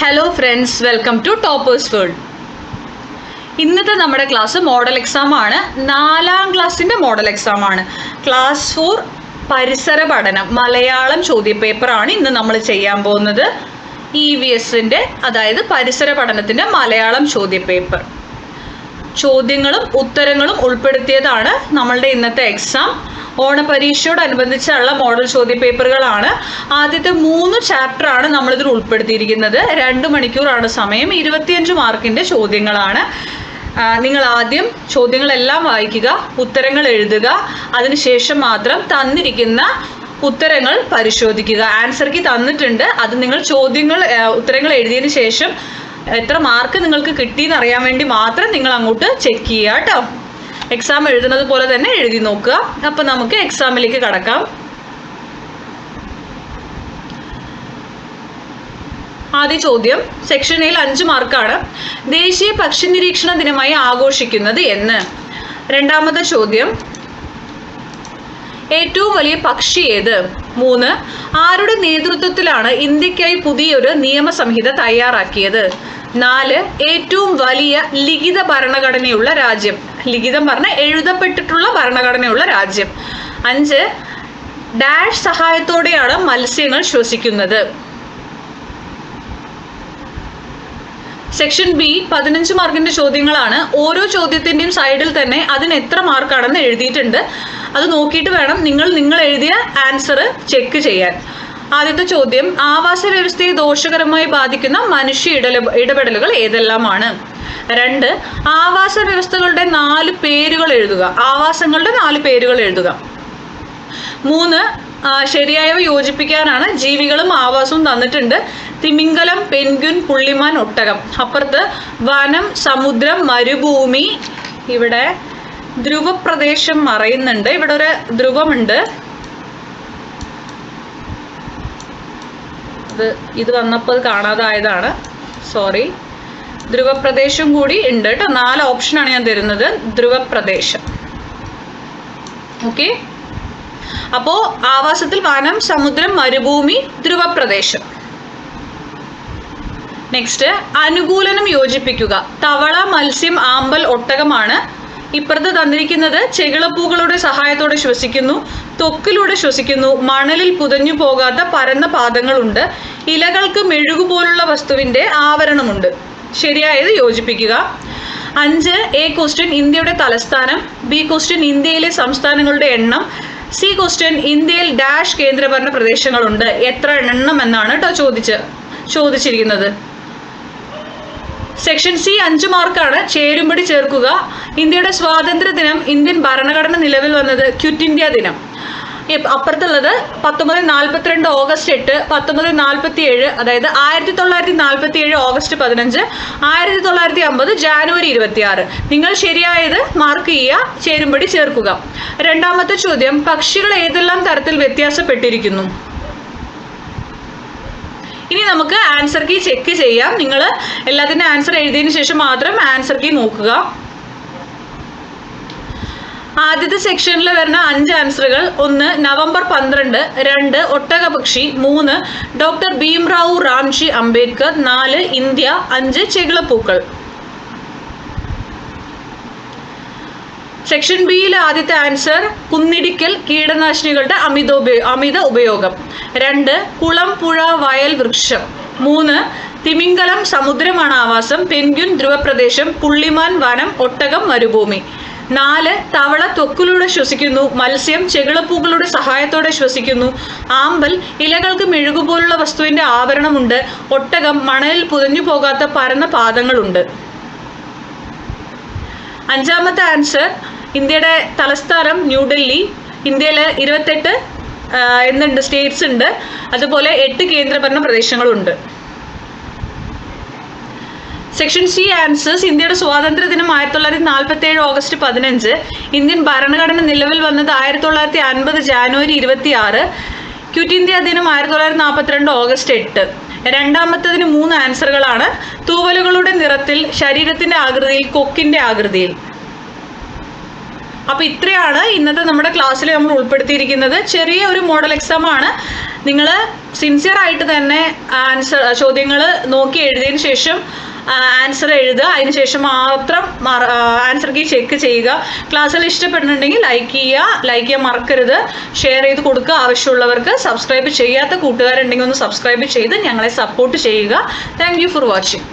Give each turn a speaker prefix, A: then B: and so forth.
A: Hello friends welcome to toppers world ഇന്നത്തെ നമ്മുടെ class model exam ആണ്. നാലാം ക്ലാസ്സിന്റെ മോഡൽ എക്സാം ആണ്. ക്ലാസ് ഫോർ പരിസര പഠനം മലയാളം ചോദ്യപേപ്പറാണ് ഇന്ന് നമ്മൾ ചെയ്യാൻ പോകുന്നത്. ഇ വി എസിന്റെ അതായത് പരിസര പഠനത്തിന്റെ മലയാളം ചോദ്യപേപ്പർ. ചോദ്യങ്ങളും ഉത്തരങ്ങളും ഉൾപ്പെടുത്തിയതാണ് നമ്മളുടെ ഇന്നത്തെ എക്സാം ഓണപരീക്ഷയോടനുബന്ധിച്ചുള്ള മോഡൽ ചോദ്യപേപ്പറുകളാണ്. ആദ്യത്തെ മൂന്ന് ചാപ്റ്ററാണ് നമ്മളിതിൽ ഉൾപ്പെടുത്തിയിരിക്കുന്നത്. രണ്ട് മണിക്കൂറാണ് സമയം. ഇരുപത്തിയഞ്ച് മാർക്കിന്റെ ചോദ്യങ്ങളാണ്. നിങ്ങൾ ആദ്യം ചോദ്യങ്ങളെല്ലാം വായിക്കുക ഉത്തരങ്ങൾ എഴുതുക. അതിനുശേഷം മാത്രം തന്നിരിക്കുന്ന ഉത്തരങ്ങൾ പരിശോധിക്കുക. ആൻസർ കീ തന്നിട്ടുണ്ട്. അത് നിങ്ങൾ ചോദ്യങ്ങൾ ഉത്തരങ്ങൾ എഴുതിയതിന് ശേഷം എത്ര മാർക്ക് നിങ്ങൾക്ക് കിട്ടിയെന്ന് അറിയാൻ വേണ്ടി മാത്രം നിങ്ങൾ അങ്ങോട്ട് ചെക്ക് ചെയ്യുക കേട്ടോ എക്സാം എഴുതുന്നത് പോലെ തന്നെ എഴുതി നോക്കുക. അപ്പം നമുക്ക് എക്സാമിലേക്ക് കടക്കാം. ആദ്യ ചോദ്യം സെക്ഷൻ എയിൽ അഞ്ച് മാർക്കാണ് ദേശീയ പക്ഷി നിരീക്ഷണ ദിനമായി ആഘോഷിക്കുന്നത് എന്ന്. രണ്ടാമത്തെ ചോദ്യം ഏറ്റവും വലിയ പക്ഷി ഏത്? മൂന്ന് ആരുടെ നേതൃത്വത്തിലാണ് ഇന്ത്യക്കായി പുതിയൊരു നിയമസംഹിത തയ്യാറാക്കിയത്? നാല് ഏറ്റവും വലിയ ലിഖിത ഭരണഘടനയുള്ള രാജ്യം. ലിഖിതം പറഞ്ഞ എഴുതപ്പെട്ടിട്ടുള്ള ഭരണഘടനയുള്ള രാജ്യം. അഞ്ച് ഡാഷ് സഹായത്തോടെയാണ് മത്സ്യങ്ങൾ ശ്വസിക്കുന്നത്. സെക്ഷൻ ബി പതിനഞ്ച് മാർക്കിന്റെ ചോദ്യങ്ങളാണ്. ഓരോ ചോദ്യത്തിന്റെയും സൈഡിൽ തന്നെ അതിന് എത്ര മാർക്കാണെന്ന് എഴുതിയിട്ടുണ്ട്. അത് നോക്കിയിട്ട് വേണം നിങ്ങൾ നിങ്ങൾ എഴുതിയ ആൻസർ ചെക്ക് ചെയ്യാൻ. ആദ്യത്തെ ചോദ്യം ആവാസ വ്യവസ്ഥയെ ദോഷകരമായി ബാധിക്കുന്ന മനുഷ്യ ഇടല ഇടപെടലുകൾ ഏതെല്ലാമാണ്? രണ്ട് ആവാസ വ്യവസ്ഥകളുടെ നാല് പേരുകൾ എഴുതുക. ആവാസങ്ങളുടെ നാല് പേരുകൾ എഴുതുക. മൂന്ന് ശരിയായവ യോജിപ്പിക്കാനാണ് ജീവികളും ആവാസവും തന്നിട്ടുണ്ട്. തിമിംഗലം പെൻഗ്വിൻ പുള്ളിമാൻ ഒട്ടകം. അപ്പുറത്ത് വനം സമുദ്രം മരുഭൂമി. ഇവിടെ ധ്രുവപ്രദേശം മറയുന്നുണ്ട്. ഇവിടെ ഒരു ധ്രുവമുണ്ട്. ഇത് ഇത് വന്നപ്പോൾ അത് കാണാതായതാണ്. സോറി ധ്രുവപ്രദേശം കൂടി ഉണ്ട് കേട്ടോ. നാല് ഓപ്ഷനാണ് ഞാൻ തരുന്നത്. ധ്രുവപ്രദേശം. ഓക്കെ അപ്പോ ആവാസത്തിൽ വനം സമുദ്രം മരുഭൂമി ധ്രുവപ്രദേശം. നെക്സ്റ്റ് അനുകൂലനം യോജിപ്പിക്കുക. തവള മത്സ്യം ആമ്പൽ ഒട്ടകമാണ് ഇപ്പുറത്ത് തന്നിരിക്കുന്നത് ചെകിളപ്പൂകളുടെ സഹായത്തോടെ ശ്വസിക്കുന്നു ത്വക്കിലൂടെ ശ്വസിക്കുന്നു മണലിൽ പുതഞ്ഞു പോകാത്ത പരന്ന പാദങ്ങളുണ്ട് ഇലകൾക്ക് മെഴുകു പോലുള്ള വസ്തുവിന്റെ ആവരണമുണ്ട്. ശരിയായത് യോജിപ്പിക്കുക. അഞ്ച് എ ക്വസ്റ്റ്യൻ ഇന്ത്യയുടെ തലസ്ഥാനം ബി ക്വസ്റ്റ്യൻ ഇന്ത്യയിലെ സംസ്ഥാനങ്ങളുടെ എണ്ണം സി ക്വസ്റ്റ്യൻ ഇന്ത്യയിൽ ഡാഷ് കേന്ദ്രഭരണ പ്രദേശങ്ങളുണ്ട്. എത്ര എണ്ണം എന്നാണ് കേട്ടോ ചോദിച്ച് ചോദിച്ചിരിക്കുന്നത്. സെക്ഷൻ സി അഞ്ച് മാർക്കാണ് ചേരുംപടി ചേർക്കുക. ഇന്ത്യയുടെ സ്വാതന്ത്ര്യ ദിനം ഇന്ത്യൻ ഭരണഘടന നിലവിൽ വന്നത് ക്വിറ്റ് ഇന്ത്യ ദിനം. അപ്പുറത്തുള്ളത് പത്തൊമ്പത് നാൽപ്പത്തിരണ്ട് ഓഗസ്റ്റ് എട്ട് പത്തൊമ്പത് നാൽപ്പത്തി ഏഴ് അതായത് ആയിരത്തി തൊള്ളായിരത്തി നാൽപ്പത്തി ഏഴ് ഓഗസ്റ്റ് പതിനഞ്ച് ആയിരത്തി തൊള്ളായിരത്തി അമ്പത് ജാനുവരി ഇരുപത്തി ആറ് നിങ്ങൾ ശരിയായത് മാർക്ക് ചെയ്യുക ചേരുംപടി ചേർക്കുക. രണ്ടാമത്തെ ചോദ്യം പക്ഷികൾ ഏതെല്ലാം തരത്തിൽ വ്യത്യാസപ്പെട്ടിരിക്കുന്നു? ഇനി നമുക്ക് ആൻസർ കീ ചെക്ക് ചെയ്യാം. നിങ്ങൾ എല്ലാത്തിന്റെ ആൻസർ എഴുതിയതിന് ശേഷം മാത്രം ആൻസർ കീ നോക്കുക. ആദ്യത്തെ സെക്ഷനിൽ വരുന്ന അഞ്ച് ആൻസറുകൾ ഒന്ന് നവംബർ പന്ത്രണ്ട്. രണ്ട് ഒട്ടകപക്ഷി. മൂന്ന് ഡോക്ടർ ഭീംറാവു റാംജി അംബേദ്കർ. നാല് ഇന്ത്യ. അഞ്ച് ചെകിളപ്പൂക്കൾ. സെക്ഷൻ ബിയിൽ ആദ്യത്തെ ആൻസർ കുന്നിടിക്കൽ കീടനാശിനികളുടെ അമിത അമിത ഉപയോഗം. രണ്ട് കുളം പുഴ വയൽ വൃക്ഷം. മൂന്ന് തിമിംഗലം സമുദ്രമാണ് ആവാസം പെൻഗ്വിൻ ധ്രുവപ്രദേശം പുള്ളിമാൻ വനം ഒട്ടകം മരുഭൂമി. നാല് തവള ത്വക്കിലൂടെ ശ്വസിക്കുന്നു മത്സ്യം ചെകിളപ്പൂക്കളുടെ സഹായത്തോടെ ശ്വസിക്കുന്നു ആമ്പൽ ഇലകൾക്ക് മെഴുകുപോലുള്ള വസ്തുവിന്റെ ആവരണമുണ്ട് ഒട്ടകം മണലിൽ പുതഞ്ഞു പോകാത്ത പരന്ന പാദങ്ങളുണ്ട്. അഞ്ചാമത്തെ ആൻസർ ഇന്ത്യയുടെ തലസ്ഥാനം ന്യൂഡൽഹി ഇന്ത്യയിൽ ഇരുപത്തെട്ട് എന്നുണ്ട് സ്റ്റേറ്റ്സ് ഉണ്ട്. അതുപോലെ എട്ട് കേന്ദ്രഭരണ പ്രദേശങ്ങളുണ്ട്. സെക്ഷൻ സി ആൻസേഴ്സ് ഇന്ത്യയുടെ സ്വാതന്ത്ര്യ ദിനം ആയിരത്തി തൊള്ളായിരത്തി നാൽപ്പത്തി ഏഴ് ഓഗസ്റ്റ് പതിനഞ്ച്. ഇന്ത്യൻ ഭരണഘടന നിലവിൽ വന്നത് ആയിരത്തി തൊള്ളായിരത്തി അൻപത് ജാനുവരി ഇരുപത്തി ആറ് ക്വിറ്റ് ഇന്ത്യ ദിനം ആയിരത്തി തൊള്ളായിരത്തി നാൽപ്പത്തിരണ്ട് ഓഗസ്റ്റ് എട്ട്. രണ്ടാമത്തതിന് മൂന്ന് ആൻസറുകളാണ്. തൂവലുകളുടെ നിറത്തിൽ ശരീരത്തിന്റെ ആകൃതിയിൽ കൊക്കിന്റെ ആകൃതിയിൽ. അപ്പോൾ ഇത്രയാണ് ഇന്നത്തെ നമ്മുടെ ക്ലാസ്സിൽ നമ്മൾ ഉൾപ്പെടുത്തിയിരിക്കുന്നത്. ചെറിയ ഒരു മോഡൽ എക്സാം ആണ്. നിങ്ങൾ സിൻസിയർ ആയിട്ട് തന്നെ ആൻസർ ചോദ്യങ്ങൾ നോക്കി എഴുതിയതിന് ശേഷം ആൻസർ എഴുതുക. അതിനുശേഷം മാത്രം ആൻസർ കീ ചെക്ക് ചെയ്യുക. ക്ലാസ്സിൽ ഇഷ്ടപ്പെടുന്നുണ്ടെങ്കിൽ ലൈക്ക് ചെയ്യുക. ലൈക്ക് ചെയ്യാൻ മറക്കരുത്. ഷെയർ ചെയ്ത് കൊടുക്കുക. ആവശ്യമുള്ളവർക്ക് സബ്സ്ക്രൈബ് ചെയ്യാത്ത കൂട്ടുകാരുണ്ടെങ്കിൽ ഒന്ന് സബ്സ്ക്രൈബ് ചെയ്ത് ഞങ്ങളെ സപ്പോർട്ട് ചെയ്യുക. Thank for watching